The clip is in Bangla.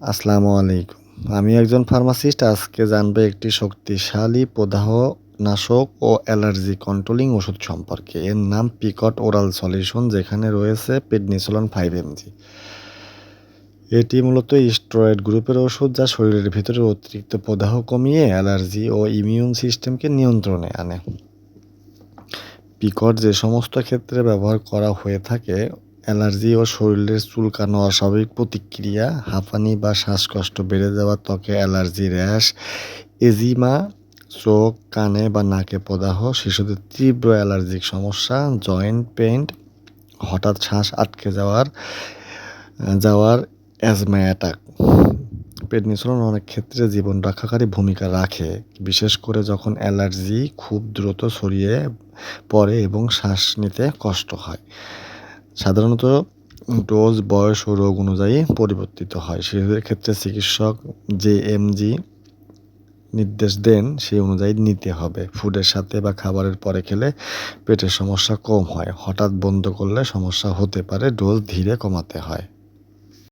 আসসালামু আলাইকুম। আমি একজন ফার্মাসিস্ট, আজকে জানবে একটি শক্তিশালী প্রদাহ নাশক ও অ্যালার্জি কন্ট্রোলিং ওষুধ সম্পর্কে। এর নাম পিকট ওরাল সলিউশন, যেখানে রয়েছে পেডনিসোলন ফাইভ এমজি। এটি মূলত স্টেরয়েড গ্রুপের ওষুধ যা শরীরের ভিতরে অতিরিক্ত প্রদাহ কমিয়ে অ্যালার্জি ও ইমিউন সিস্টেমকে নিয়ন্ত্রণে আনে। পিকট যে সমস্ত ক্ষেত্রে ব্যবহার করা হয়ে থাকে অ্যালার্জি ও শরীরের চুলকানো অস্বাভাবিক প্রতিক্রিয়া, হাঁপানি বা শ্বাসকষ্ট বেড়ে যাওয়া ত্বকে অ্যালার্জি র্যাশ, এজিমা, চোখ, কানে বা নাকে প্রদাহ, শিশুদের তীব্র অ্যালার্জিক সমস্যা, জয়েন্ট পেন্ট হঠাৎ শ্বাস আটকে যাওয়ার যাওয়ার অ্যাজমা অ্যাটাক। পেডনিসোলন অনেক ক্ষেত্রে জীবন রক্ষাকারী ভূমিকা রাখে, বিশেষ করে যখন অ্যালার্জি খুব দ্রুত ছড়িয়ে পড়ে এবং শ্বাস নিতে কষ্ট হয়। সাধারণত ডোজ বয়স ও রোগ অনুযায়ী পরিবর্তিত হয়। শিশুদের ক্ষেত্রে চিকিৎসক যে এমজি নির্দেশ দেন, সেই অনুযায়ী নিতে হবে। ফুডের সাথে বা খাবারের পরে খেলে পেটের সমস্যা কম হয়। হঠাৎ বন্ধ করলে সমস্যা হতে পারে, ডোজ ধীরে কমাতে হয়।